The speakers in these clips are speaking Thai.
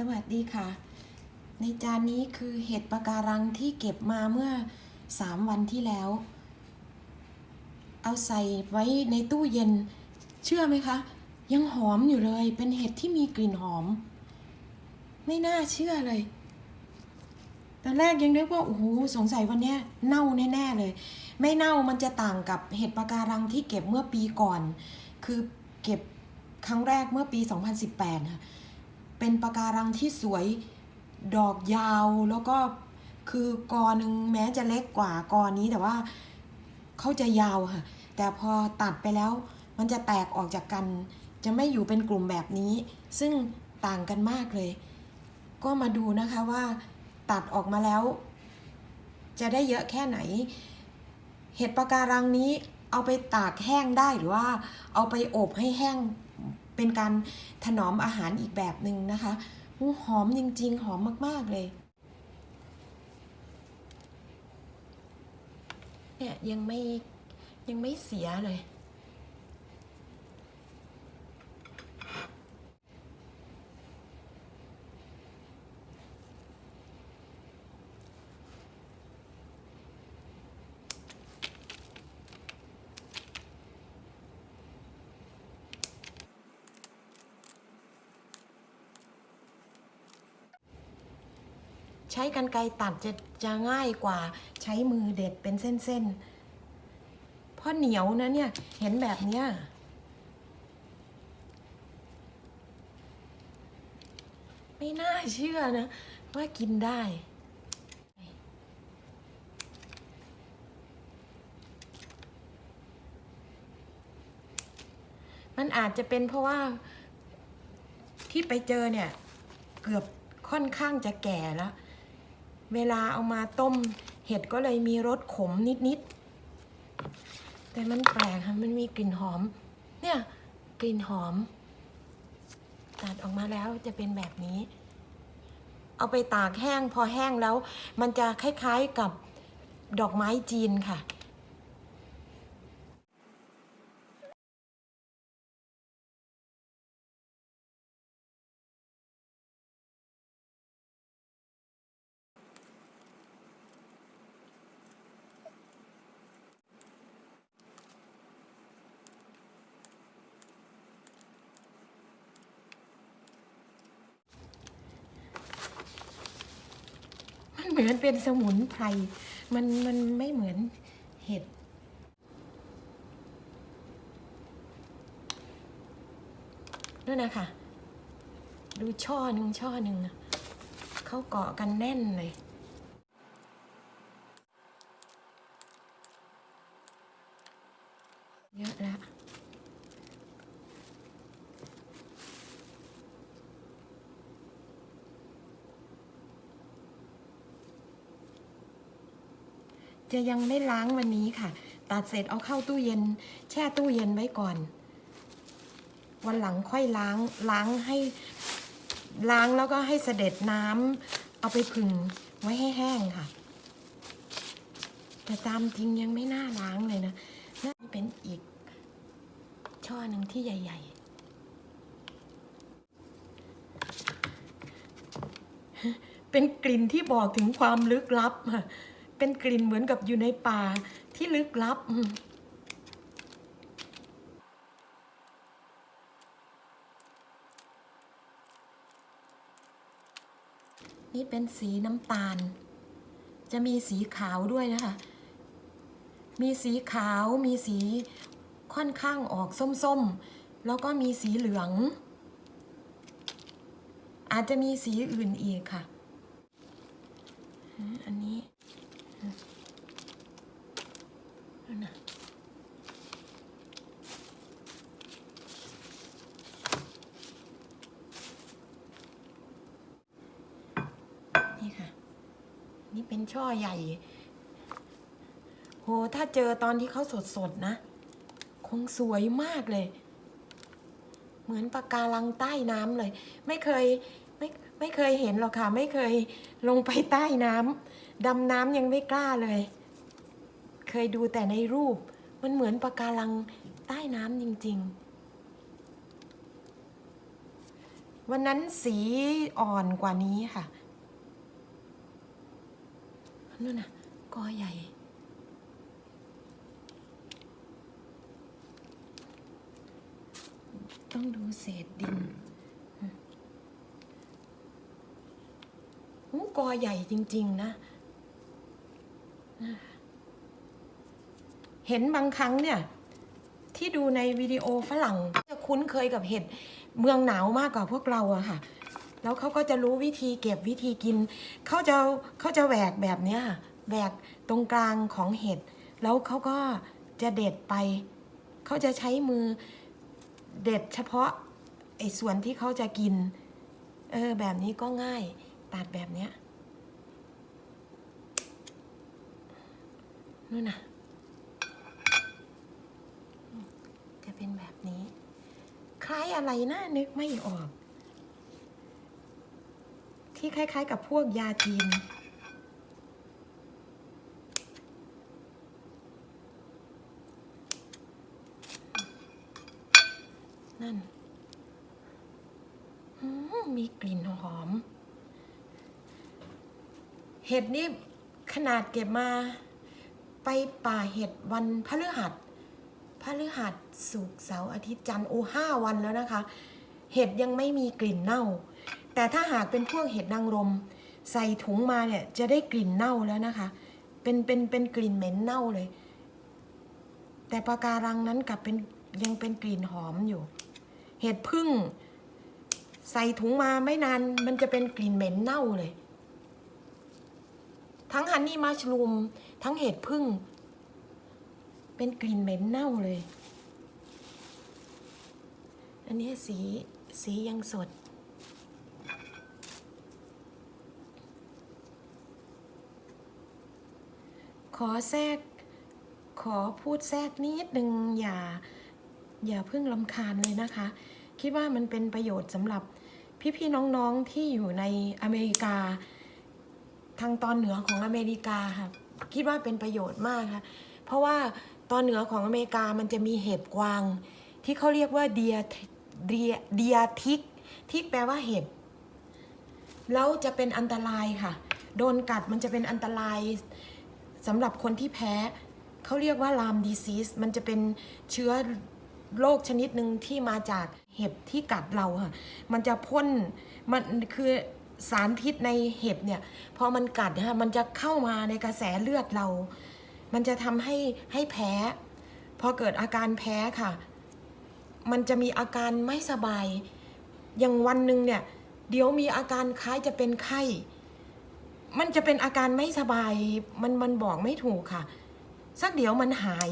สวัสดีค่ะ ในจานนี้คือเห็ดปะการังที่เก็บมาเมื่อสามวันที่แล้ว เอาใส่ไว้ในตู้เย็น เชื่อไหมคะ ยังหอมอยู่เลยเป็นเห็ดที่มีกลิ่นหอม ไม่น่าเชื่อเลย ตอนแรกยังนึกว่าโอ้โหสงสัยวันนี้เน่าแน่ๆเลย ไม่เน่ามันจะต่างกับเห็ดปะการังที่เก็บเมื่อปีก่อน คือเก็บครั้งแรกเมื่อปี 2018ค่ะ เป็นปะการังที่สวยดอกยาวแล้วก็คือกอหนึ่งแม้จะเล็กกว่ากอนี้แต่ว่าเขาจะยาวค่ะ แต่พอตัดไปแล้วมันจะแตกออกจากกัน จะไม่อยู่เป็นกลุ่มแบบนี้ ซึ่งต่างกันมากเลย ก็มาดูนะคะว่าตัดออกมาแล้ว จะได้เยอะแค่ไหน เห็ดปะการังนี้เอาไปตากแห้งได้หรือว่า เอาไปอบให้แห้ง เป็นการถนอมอาหารอีกแบบหนึ่งนะคะหอมจริง ๆ หอมมาก ๆ เลย เนี่ยยังไม่ยังไม่เสียเลย ช้กันไกรตัดจะจะง่ายกว่าใช้มือเด็ดเป็นเส้นๆ เพราะเหนียวนะเนี่ย เห็นแบบเนี้ยไม่น่าเชื่อนะ ว่ากินได้ มันอาจจะเป็นเพราะว่าที่ไปเจอเนี่ย เกือบค่อนข้างจะแก่แล้ว เวลาเอามาต้ม เห็ดก็เลยมีรสขมนิดๆ แต่มันแปลกค่ะ มันมีกลิ่นหอม เนี่ย กลิ่นหอม ตัดออกมาแล้วจะเป็นแบบนี้ เอาไปตากแห้งพอแห้งแล้ว มันจะคล้ายๆกับดอกไม้จีนค่ะ เหมือนเป็นสมุนไพร มันมันไม่เหมือนเห็ด นั่นนะคะ ดูช่อหนึ่งช่อหนึ่งเขาเกาะกันแน่นเลยอะแล้ว จะยังไม่ล้างวันนี้ค่ะ ตัดเสร็จเอาเข้าตู้เย็น แช่ตู้เย็นไว้ก่อน วันหลังค่อยล้างล้างให้ล้างแล้วก็ให้เสด็จน้ำเอาไปผึ่งไว้ให้แห้งค่ะ แต่ตามจริงยังไม่น่าล้างเลยนะน่าเป็นอีกช่อหนึ่งที่ใหญ่ ๆ เป็นกลิ่นที่บอกถึงความลึกลับค่ะ เป็นกลิ่นเหมือนกับอยู่ในป่าที่ลึกลับนี่เป็นสีน้ำตาล จะมีสีขาวด้วยนะคะ มีสีขาว มีสีค่อนข้างออกส้มๆ แล้วก็มีสีเหลือง อาจจะมีสีอื่นอีกค่ะ อันนี้ นะนี่ค่ะ นี่เป็นช่อใหญ่ โห ถ้าเจอตอนที่เขาสดๆนะ คงสวยมากเลย เหมือนปะการังใต้น้ำเลย ไม่เคยไม่ไม่เคยเห็นหรอกค่ะ ไม่เคยลงไปใต้น้ำดำน้ำยังไม่กล้าเลย เคยดูแต่ในรูป มันเหมือนปะการังใต้น้ำจริง ๆ วันนั้นสีอ่อนกว่านี้ค่ะนู่นน่ะกอใหญ่ ต้องดูเศษดินหูกอใหญ่จริง ๆ นะ เห็นบางครั้งเนี่ยที่ดูในวิดีโอฝรั่งจะคุ้นเคยกับเห็ดเมืองหนาวมากกว่าพวกเราอะค่ะ แล้วเขาก็จะรู้วิธีเก็บวิธีกินเขาจะเขาจะแหวกแบบเนี้ยค่ะแหวกตรงกลางของเห็ดแล้วเขาก็จะเด็ดไป เขาจะใช้มือเด็ดเฉพาะไอ้ส่วนที่เขาจะกิน เออแบบนี้ก็ง่ายตัดแบบเนี้ยนู่นน่ะ จะเป็นแบบนี้ คล้ายอะไรนะนึกไม่ออก ที่คล้าย ๆ กับพวกยาจีนนั่น มีกลิ่นหอม เห็ดนี่ขนาดเก็บมา ไปป่าเห็ดวันพฤหัส ฤหัสศุกร์เสาร์อาทิตย์จันทร์โอห้าวันแล้วนะคะ เห็ดยังไม่มีกลิ่นเน่า แต่ถ้าหากเป็นพวกเห็ดนางรม ใส่ถุงมาเนี่ยจะได้กลิ่นเน่าแล้วนะคะ เป็นเป็นเป็นกลิ่นเหม็นเน่าเลย แต่ปะการังนั้นกลับเป็นยังเป็นกลิ่นหอมอยู่ เห็ดพึ่ง ใส่ถุงมาไม่นานมันจะเป็นกลิ่นเหม็นเน่าเลย ทั้งฮันนี่มัชรูมทั้งเห็ดพึ่ง เป็นกลิ่นเหม็นเน่าเลย อันนี้สีสียังสด ขอแทรก ขอพูดแทรกนิดหนึ่งอย่า อย่าเพิ่งลำคาญเลยนะคะ คิดว่ามันเป็นประโยชน์สำหรับพี่ๆน้องๆที่อยู่ในอเมริกา ทางตอนเหนือของอเมริกาค่ะ คิดว่าเป็นประโยชน์มากค่ะ เพราะว่า ตอนเหนือของอเมริกามันจะมีเห็บกวาง ที่เขาเรียกว่าเดียเดียเดียทิก ทิกแปลว่าเห็บ แล้วจะเป็นอันตรายค่ะ โดนกัดมันจะเป็นอันตรายสำหรับคนที่แพ้ เขาเรียกว่าลามดีซีสมันจะเป็นเชื้อโรคชนิดหนึ่งที่มาจากเห็บที่กัดเราค่ะ มันจะพ่น มันคือสารพิษในเห็บเนี่ย พอมันกัดนะคะมันจะเข้ามาในกระแสเลือดเรา มันจะทำให้ให้แพ้ พอเกิดอาการแพ้ค่ะ มันจะมีอาการไม่สบาย อย่างวันหนึ่งเนี่ย เดี๋ยวมีอาการคล้ายจะเป็นไข้ มันจะเป็นอาการไม่สบาย มันมันบอกไม่ถูกค่ะ สักเดี๋ยวมันหาย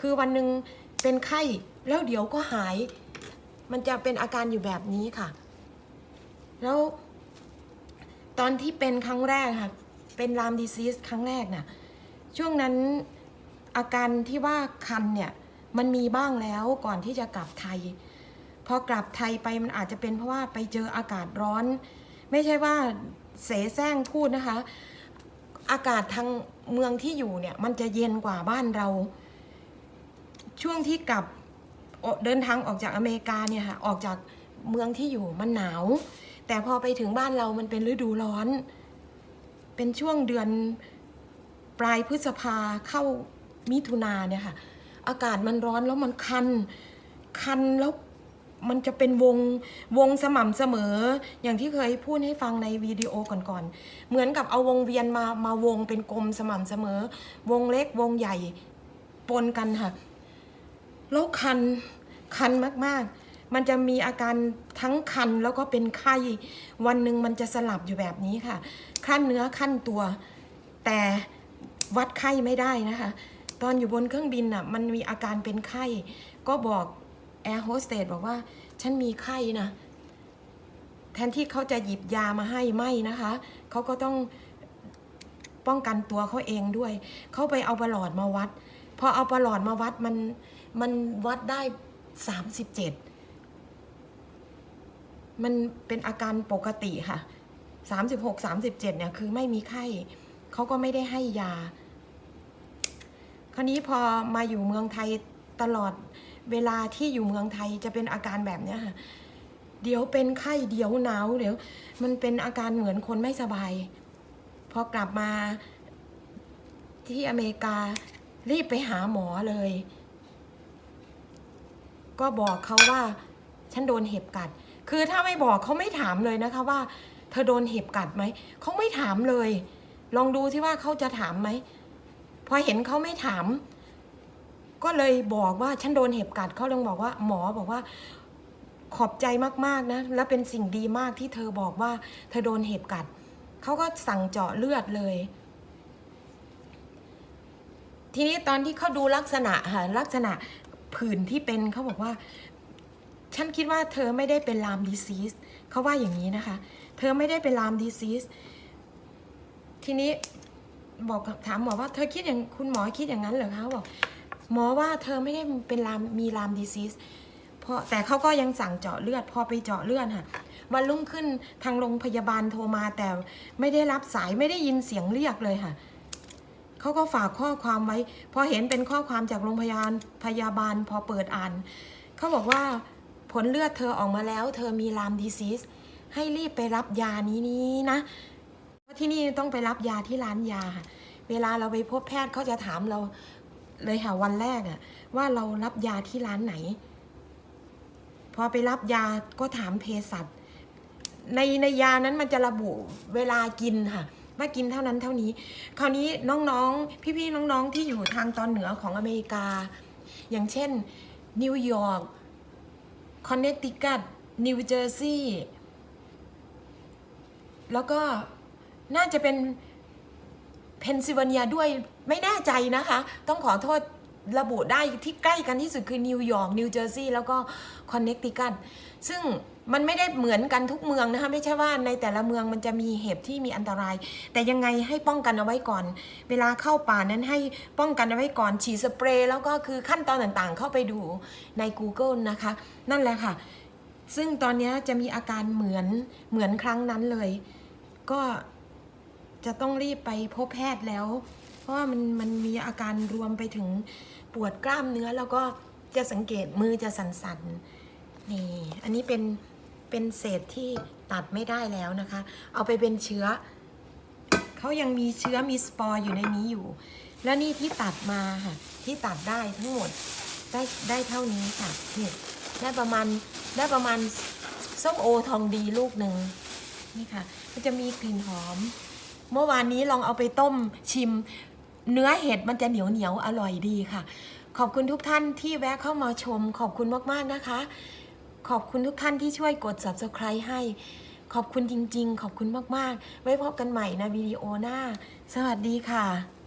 คือวันหนึ่งเป็นไข้ แล้วเดี๋ยวก็หาย มันจะเป็นอาการอยู่แบบนี้ค่ะ แล้วตอนที่เป็นครั้งแรกค่ะ เป็นลามดีซีสครั้งแรกน่ะ ช่วงนั้นอาการที่ว่าคันเนี่ยมันมีบ้างแล้วก่อนที่จะกลับไทย พอกลับไทยไปมันอาจจะเป็นเพราะว่าไปเจออากาศร้อน ไม่ใช่ว่าเสแสร้งพูดนะคะ อากาศทางเมืองที่อยู่เนี่ยมันจะเย็นกว่าบ้านเรา ช่วงที่กลับเดินทางออกจากอเมริกาเนี่ยค่ะออกจากเมืองที่อยู่มันหนาว แต่พอไปถึงบ้านเรามันเป็นฤดูร้อน เป็นช่วงเดือน ปลายพฤษภาเข้ามิถุนาเนี่ยค่ะ อากาศมันร้อนแล้วมันคัน คันแล้วมันจะเป็นวงวงสม่ำเสมอ อย่างที่เคยพูดให้ฟังในวิดีโอก่อนๆ เหมือนกับเอาวงเวียนมามาวงเป็นกลมสม่ำเสมอ วงเล็กวงใหญ่ปนกันค่ะแล้วคันคันมากๆ มันจะมีอาการทั้งคันแล้วก็เป็นไข้ วันหนึ่งมันจะสลับอยู่แบบนี้ค่ะ ขั้นเนื้อขั้นตัว แต่ วัดไข้ไม่ได้นะคะ ตอนอยู่บนเครื่องบินอะมันมีอาการเป็นไข้ ก็บอกแอร์โฮสเตสบอกว่า ฉันมีไข้นะ แทนที่เขาจะหยิบยามาให้ไม่นะคะ เขาก็ต้องป้องกันตัวเขาเองด้วย เขาไปเอาประหลอดมาวัด พอเอาประหลอดมาวัดมันมันวัดได้สามสิบเจ็ดมันเป็นอาการปกติค่ะสามสิบหกสามสิบเจ็ดเนี่ย คือไม่มีไข้ เขาก็ไม่ได้ให้ยา คราวนี้พอมาอยู่เมืองไทยตลอดเวลาที่อยู่เมืองไทยจะเป็นอาการแบบเนี้ยค่ะ เดี๋ยวเป็นไข้เดี๋ยวหนาวเดี๋ยว มันเป็นอาการเหมือนคนไม่สบาย พอกลับมาที่อเมริการีบไปหาหมอเลย ก็บอกเขาว่าฉันโดนเห็บกัด คือถ้าไม่บอกเขาไม่ถามเลยนะคะว่า เธอโดนเห็บกัดไหม เขาไม่ถามเลย ลองดูที่ว่าเขาจะถามไหม พอเห็นเขาไม่ถาม ก็เลยบอกว่าฉันโดนเห็บกัดเขาเลยบอกว่า หมอบอกว่าขอบใจมากๆนะ และเป็นสิ่งดีมากที่เธอบอกว่า เธอโดนเห็บกัด เขาก็สั่งเจาะเลือดเลย ทีนี้ตอนที่เขาดูลักษณะค่ะลักษณะผื่นที่เป็นเขาบอกว่า ฉันคิดว่าเธอไม่ได้เป็นลามดีซีสเขาว่าอย่างนี้นะคะ เธอไม่ได้เป็นลามดีซีสทีนี้ บอกกับถามหมอว่าเธอคิดอย่างคุณหมอคิดอย่างนั้นเหรอคะบอกหมอว่าเธอไม่ได้เป็นลามมีลามดีซีสเพราะแต่เขาก็ยังสั่งเจาะเลือดพอไปเจาะเลือดค่ะวันรุ่งขึ้นทางโรงพยาบาลโทรมาแต่ไม่ได้รับสายไม่ได้ยินเสียงเรียกเลยค่ะเขาก็ฝากข้อความไว้ พอเห็นเป็นข้อความจากโรงพยาบาลพยาบาลพอเปิดอ่านเขาบอกว่าผลเลือดเธอออกมาแล้ว เธอมีลามดีซีสให้รีบไปรับยานี้นี้นะ ราะที่นี่ต้องไปรับยาที่ร้านยาค่ะ เวลาเราไปพบแพทย์เขาจะถามเราเลยค่ะวันแรกอะว่าเรารับยาที่ร้านไหน พอไปรับยาก็ถามเภสัชในในยานั้นมันจะระบุเวลากินค่ะว่ากินเท่านั้นเท่านี้ คราวนี้น้องๆ พี่ๆน้องๆที่อยู่ทางตอนเหนือของอเมริกา อย่างเช่นนิวยอร์กคอนเนตติคัตนิวเจอร์ซีย์แล้วก็ น่าจะเป็นเพนซิลเวเนียด้วยไม่แน่ใจนะคะ ต้องขอโทษระบุได้ที่ใกล้กันที่สุดคือนิวยอร์กนิวเจอร์ซีย์แล้วก็คอนเนตติคัตซึ่งมันไม่ได้เหมือนกันทุกเมืองนะคะ ไม่ใช่ว่าในแต่ละเมืองมันจะมีเห็บที่มีอันตราย แต่ยังไงให้ป้องกันเอาไว้ก่อน เวลาเข้าป่านั้นให้ป้องกันเอาไว้ก่อนฉีดสเปรย์แล้วก็คือขั้นตอนต่างๆ เข้าไปดูใน Google นะคะ นั่นแหละค่ะ ซึ่งตอนนี้จะมีอาการเหมือนเหมือนครั้งนั้นเลย ก็ จะต้องรีบไปพบแพทย์แล้ว เพราะว่ามันมันมีอาการรวมไปถึงปวดกล้ามเนื้อแล้วก็จะสังเกตมือจะสั่นๆนี่อันนี้เป็นเป็นเศษที่ตัดไม่ได้แล้วนะคะ เอาไปเป็นเชื้อเขายังมีเชื้อมีสปอร์อยู่ในนี้อยู่ แล้วนี่ที่ตัดมาค่ะที่ตัดได้ทั้งหมดได้ได้เท่านี้ค่ะนี่ได้ประมาณได้ประมาณส้มโอทองดีลูกหนึ่งนี่ค่ะมันจะมีกลิ่นหอม เมื่อวานนี้ลองเอาไปต้มชิม เนื้อเห็ดมันจะเหนียวเหนียวอร่อยดีค่ะ ขอบคุณทุกท่านที่แวะเข้ามาชม ขอบคุณมากๆนะคะ ขอบคุณทุกท่านที่ช่วยกด subscribe ให้ ขอบคุณจริง ๆ ขอบคุณมากๆ ไว้พบกันใหม่ในวิดีโอหน้า สวัสดีค่ะ